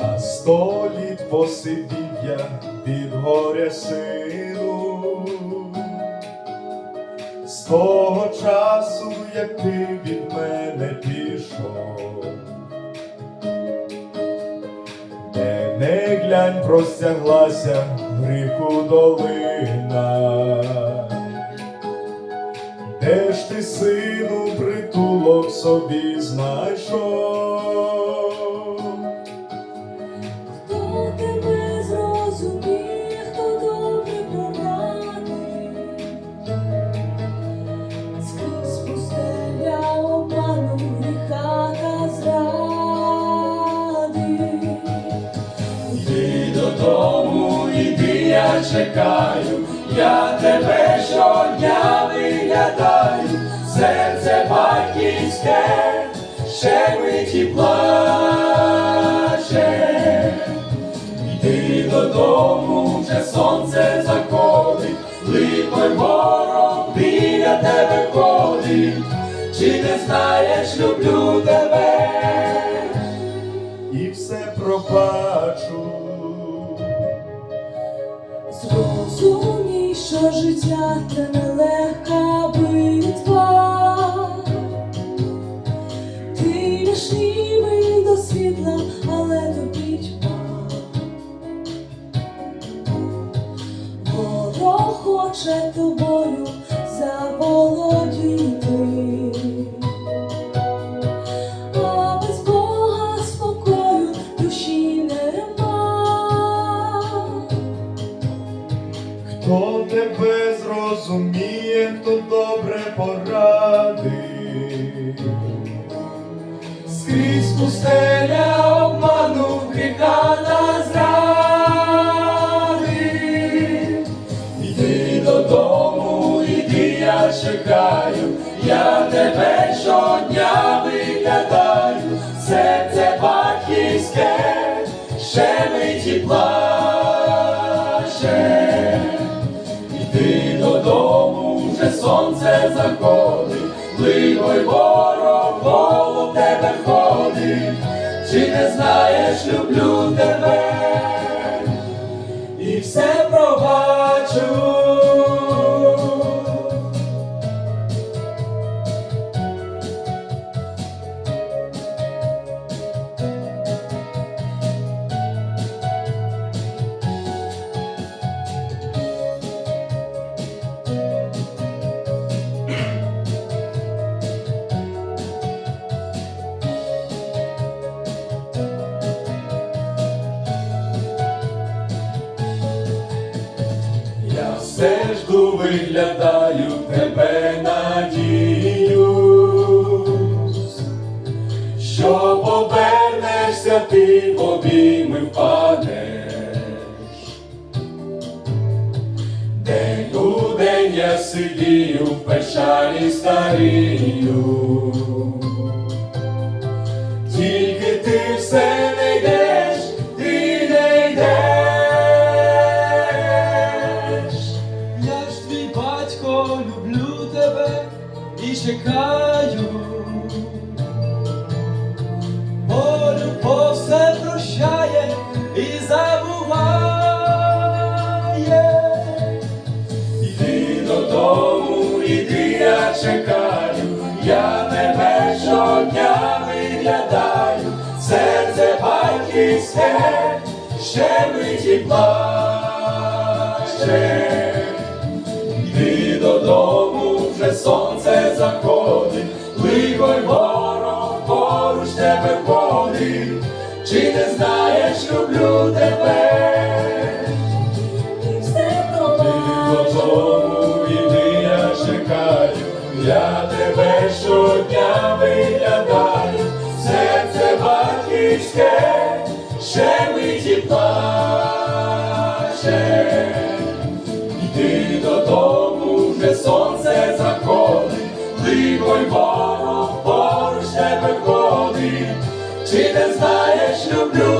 На сто літ посидів я від горя сину, з того часу, як ти від мене пішов, де не глянь, простяглася гріху долина, де ж ти, сину, притулок собі знайшов. Чекаю, я тебе щодня виглядаю, серце батьківське, ще миті плаче. Йди додому, вже сонце заходить, лихо й ворог біля тебе ходить, чи не знаєш, люблю тебе хоче тобою заволодіти. А без Бога спокою душі нема. Хто тебе зрозуміє, хто добре порадить, скрізь пустеля щодня серце батьківське, ще миті плаче. Йди додому, вже сонце заходить, лихо й ворог коло тебе ходить, чи не знаєш, люблю тебе і все виглядаю, тебе надіюсь, що повернешся, ти в обійми впадеш. День у день я сидію, в печалі старію. Тільки ти все і чекаю. Бо любов все прощає і забуває. Іди додому, іди, я чекаю, я тебе щодня виглядаю, серце батьківське, ще миті плаче. Знаєш, люблю тебе. І все Ти пробачу. додому іди, я чекаю, я тебе щодня виглядаю, серце батьківське, ще миті плаче. Йди додому, вже сонце заходить, лихо й ворог поруч тебе ходить, чи не знаєш, люблю